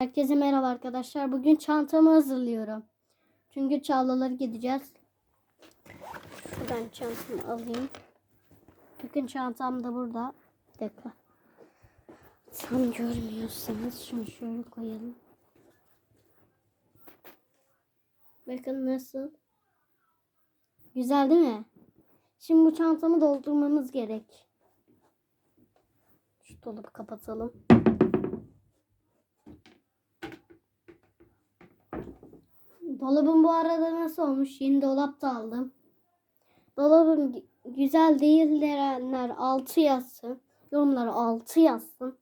Herkese merhaba arkadaşlar. Bugün çantamı hazırlıyorum. Çünkü Çağlaları gideceğiz. Şuradan çantamı alayım. Bakın çantam da burada. Bir dakika. Tam görmüyorsanız şunu şöyle koyalım. Bakın nasıl. Güzel değil mi? Şimdi bu çantamı doldurmamız gerek. Şu dolabı kapatalım. Dolabım bu arada nasıl olmuş? Yeni dolap da aldım. Dolabım gü- güzel değil diyenler 6 yazsın. Yorumlara 6 yazsın.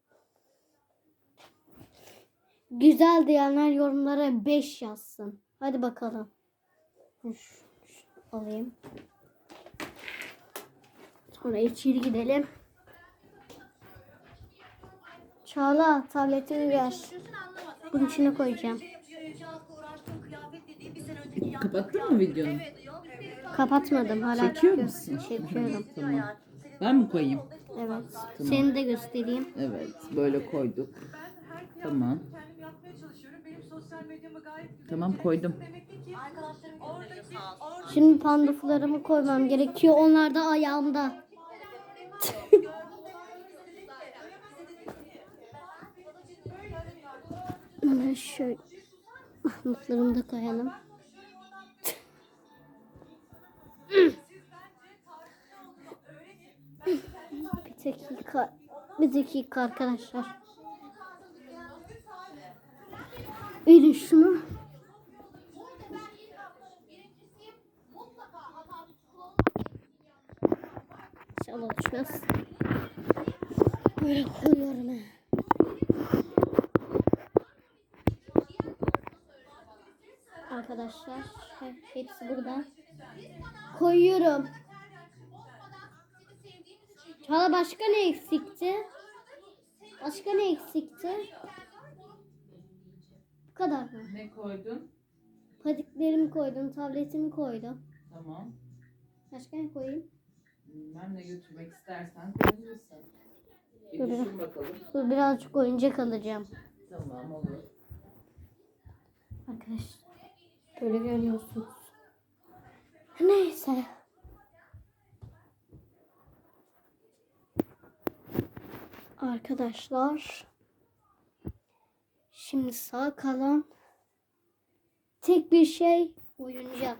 Güzel diyenler yorumlara 5 yazsın. Hadi bakalım. Alayım. Sonra içeri gidelim. Çağla tabletini ver. Bunun içine koyacağım. Kapattın mı videonu? Kapatmadım hala. Çekiyor musun? Çekiyorum. Tamam. Ben mi koyayım? Evet. Seni de göstereyim. Evet. Böyle koyduk. Tamam. kendim yapmaya çalışıyorum. Benim sosyal medyama gayet güzel. Tamam koydum. Şimdi panduflarımı koymam gerekiyor. Onlar da ayağımda. Şöyle notlarımı da koyalım. Dakika. Bir dakika arkadaşlar. Verin şunu. İnşallah düşmez. Böyle koyuyorum he. Arkadaşlar he- hepsi burada. Koyuyorum. Çağla başka ne eksikti? Başka ne eksikti? Bu kadar mı? Ne koydun? Patiklerimi koydum, tabletimi koydum. Tamam. Başka ne koyayım? Ben de götürmek istersen koyabilirsin. Bir Dur, düşün bakalım. Dur birazcık oyuncak alacağım. Tamam olur. Arkadaşlar böyle görüyorsunuz. Neyse. Arkadaşlar şimdi sağ kalan tek bir şey oyuncak.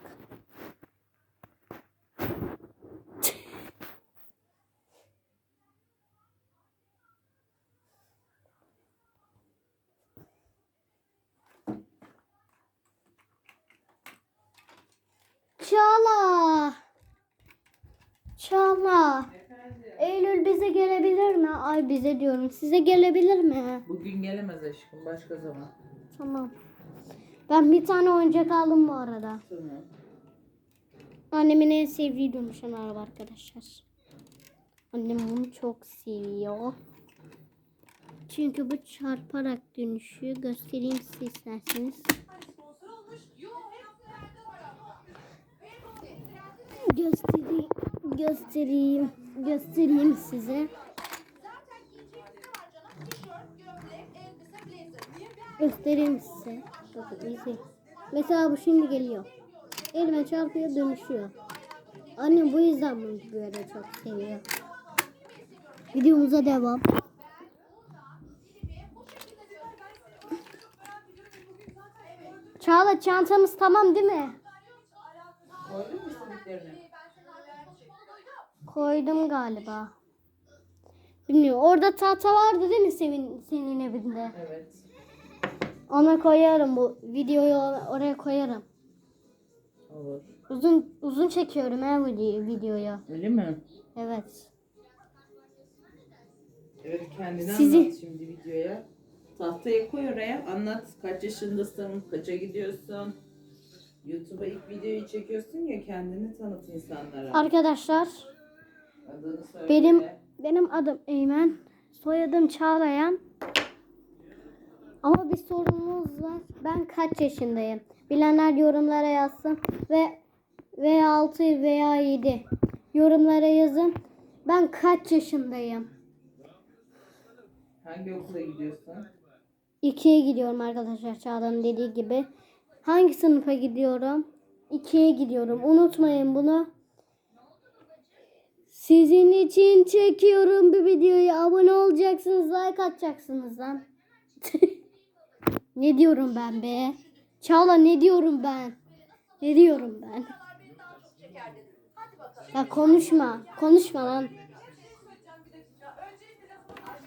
Çağla. Çağla. Eylül bize gelebilir mi? Ay bize diyorum. Size gelebilir mi? Bugün gelemez aşkım. Başka zaman. Tamam. Ben bir tane oyuncak aldım bu arada. Tamam. Annemin en sevdiği dönüşen araba arkadaşlar. Annem bunu çok seviyor. Çünkü bu çarparak dönüşüyor. Göstereyim size isterseniz. Göstereyim, göstereyim, göstereyim size. Göstereyim size. Bakın izleyin. Mesela bu şimdi geliyor. Elime çarpıyor dönüşüyor. Annem bu yüzden bunu böyle çok seviyor. Videomuza devam. Çağla çantamız tamam değil mi? Koydun mu istediklerini? Koydum galiba. Bilmiyorum. Orada tahta vardı değil mi senin, senin evinde? Evet. Ona koyarım bu videoyu or- oraya koyarım. Olur. Uzun uzun çekiyorum ha videoyu. Öyle mi? Evet. Evet kendini Sizi- anlat şimdi videoya. Tahtaya koy oraya. Anlat kaç yaşındasın, kaça gidiyorsun. YouTube'a ilk videoyu çekiyorsun ya kendini tanıt insanlara. Arkadaşlar Adını söyle. benim benim adım Eymen. Soyadım Çağlayan. Ama bir sorunumuz var. Ben kaç yaşındayım? Bilenler yorumlara yazsın ve veya 6 veya 7 yorumlara yazın. Ben kaç yaşındayım? Hangi okula gidiyorsun? 2'ye gidiyorum arkadaşlar Çağla'nın dediği gibi. Hangi sınıfa gidiyorum? 2'ye gidiyorum. Unutmayın bunu. Sizin için çekiyorum bir videoyu. Abone olacaksınız, like atacaksınız lan. ne diyorum ben be? Çağla ne diyorum ben? Ne diyorum ben? Ya konuşma. Konuşma lan.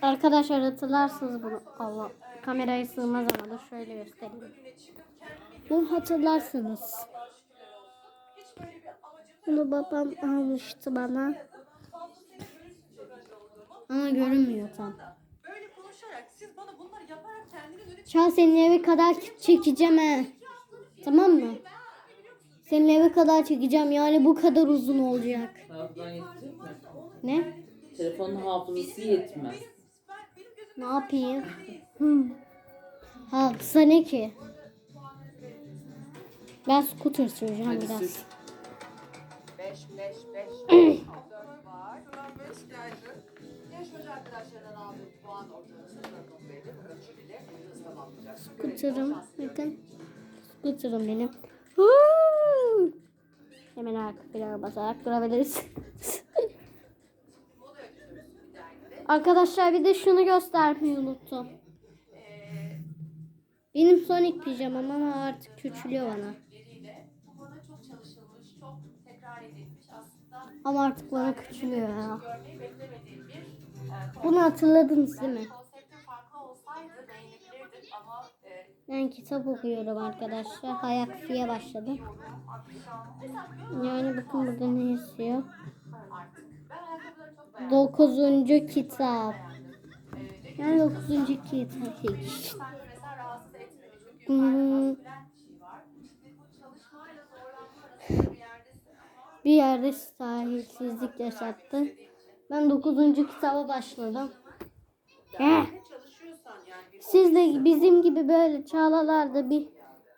Arkadaşlar hatırlarsınız bunu. Allah kamerayı sığmaz ama dur şöyle göstereyim. Bunu hatırlarsınız. Bunu babam almıştı bana. Ama görünmüyor tam. Böyle konuşarak siz bana bunları yaparak kendiniz öne Çal senin eve kadar çekeceğim he. Tamam mı? Senin eve kadar çekeceğim yani bu kadar uzun olacak. Birazdan yetecek mi? Ne? Telefonun hafızası yetmez. Ne yapayım? Hı. Ha kısa ne ki? Ben scooter süreceğim Hadi biraz. sür. 5 5 5 4 var. 5 geldi. Yarışmacı arkadaşlarından aldığı puan ortalaması 4.50 ölçü ile hız tamamlayacak. Scooter'ım. Bakın. Scooter'ım benim. Huu! Hemen arka plağa basarak durabiliriz. Arkadaşlar bir de şunu göstermeyi unuttum. Benim Sonic pijamam ama artık küçülüyor bana. Ama artık bana küçülüyor ya. Bunu hatırladınız değil mi? Ben kitap okuyorum arkadaşlar. Hayakfiye başladım. Yani bakın burada ne yazıyor? Dokuzuncu kitap. Yani dokuzuncu kitap. Bir yerde sahilsizlik yaşattı. Ben dokuzuncu kitaba başladım. Eh. çalışıyorsan yani Siz de bizim gibi böyle çağlalarda bir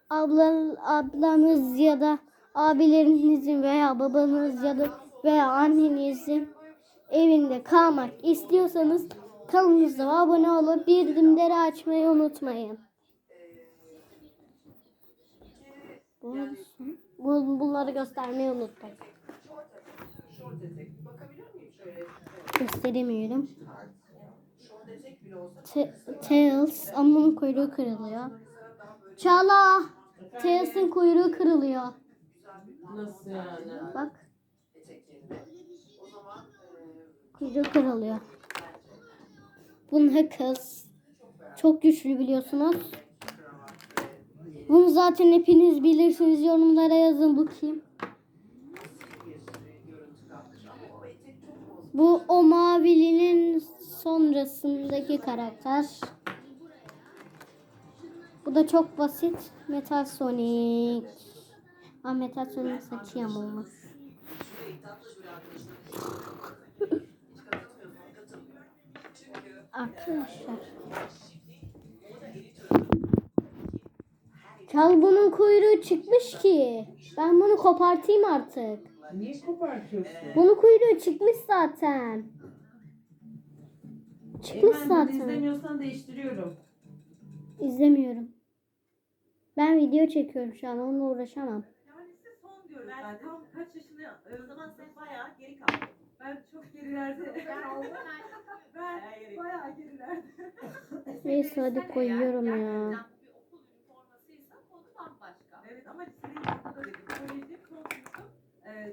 abla, ablanız ya da abilerinizin veya babanız ya da veya annenizin evinde kalmak istiyorsanız kanalımıza abone olup bildirimleri açmayı unutmayın. Bu, bu- bunları göstermeyi unuttum. Gösteremiyorum. Te- Tails ama kuyruğu kırılıyor. Çağla! Tails'in kuyruğu kırılıyor. Nasıl yani? Bak kuyruğu kırılıyor. Bunun kız. Çok güçlü biliyorsunuz. Bunu zaten hepiniz bilirsiniz. Yorumlara yazın bu kim? Bu o mavilinin sonrasındaki karakter. Bu da çok basit. Metal Sonic. Aa, Metal Sonic saçı yamulmuş. Arkadaşlar. Çal bunun kuyruğu çıkmış ki. Ben bunu kopartayım artık. Niye kopartıyorsun? Bunun kuyruğu çıkmış zaten. Çıkmış Eymen, bunu zaten. izlemiyorsan değiştiriyorum. İzlemiyorum. Ben video çekiyorum şu an onunla uğraşamam. Yani size son diyorum. Ben tam kaç yaşında e, o zaman sen bayağı geri kaldın. Ben çok gerilerde. Ben ben bayağı gerilerde. Neyse hadi koyuyorum ya. bir okul üniformasıysa konu bambaşka. Evet ama senin yanında da dedim. Kolejde.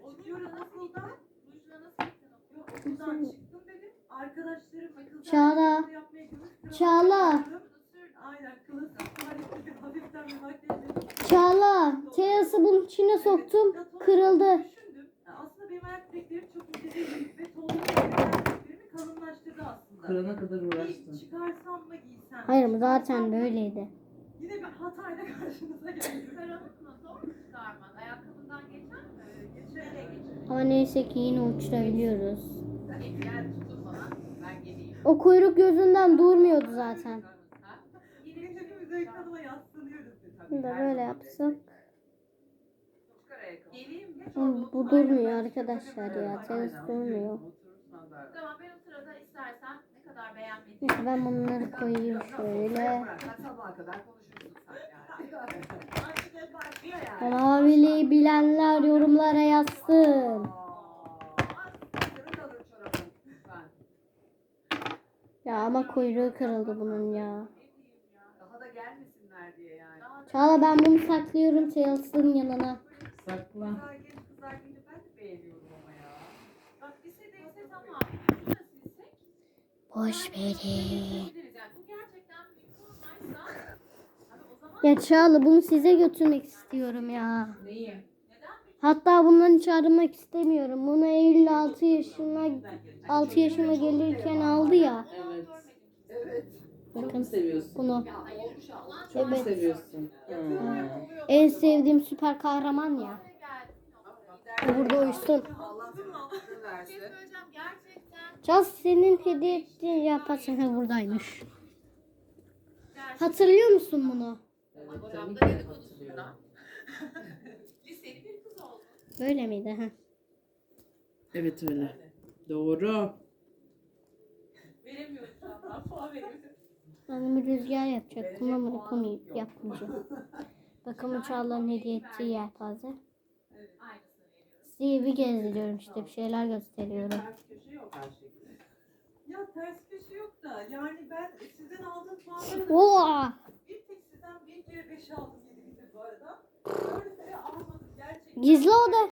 E, çıkıyoruz okuldan. Rujla nasıl gittin okula? Yok okuldan çıktım dedim. Arkadaşlarım kızlar Çağla. yapmaya çalıştım. Çağla. Aynen klasik tuvaletli hafiften bir makyaj dedim. Çağla. Tails'ı bunun içine soktum. Kırıldı. Düşündüm. Ya Aslında benim ayak bileklerim çok ince değil ve tozlu ayak bileklerimi kalınlaştırdı aslında. Kırana kadar Bir uğraştın. çıkarsam mı giysem? Hayır bu zaten böyleydi. Yine bir hatayla karşınıza geldim. Karanlık mı? Zor mu çıkarman? Ayakkabından geçer mi? Ama neyse ki yine uçurabiliyoruz. Gel tutun bana. Ben geleyim. O kuyruk gözünden durmuyordu zaten. Yine hepimiz ekranıma yaslanıyoruz bir tabii. Bunu da böyle yapsak. Bu durmuyor arkadaşlar ya. Tails durmuyor. Tamam ben o sırada istersen ne kadar beğenmediğini Neyse ben bunları koyayım şöyle. Sabaha kadar Mavi'yi bilenler yorumlara yazsın. Ya ama kuyruğu kırıldı bunun ya. Daha da gelmesinler diye yani. Çağla ben bunu saklıyorum Tails'ın yanına. Sakla. Kızlar genç kızlar gelince ben de beğeniyorum ama ya. Bak lisedeyse tamam. Bunu da silsek. Boş verin. Biliriz yani. Bu gerçekten bir formaysa. Hani o zaman Ya Çağla bunu size götürmek istiyorum ya. Neyi? Hatta bundan hiç aramak istemiyorum. Bunu Eylül 6 yaşına 6 yaşına gelirken aldı ya. Evet. Evet. Bakın seviyorsun? bunu. Çok Evet. seviyorsun? Hmm. En sevdiğim süper kahraman ya. Burada uyusun. Çağla senin hediye ettiğin ya paçanga buradaymış. Hatırlıyor musun bunu? Evet, Hocam tabii da ki dedikodusundan. hatırlıyorum. Liseli bir kız oldu. Böyle miydi? Ha. Evet öyle. Doğru. Veremiyorum şu an. Puan veriyorum. Ben bir rüzgar yapacaktım ama yapamay- yapmayacağım. Bakın Çağla'nın hediye ettiği yelpaze. Aynısını veriyorum. Size bir gezdiriyorum işte bir şeyler gösteriyorum. Ters köşe yok her şekilde. Ya ters köşe yok da yani ben sizden aldığım puanları Oha! Gizli oda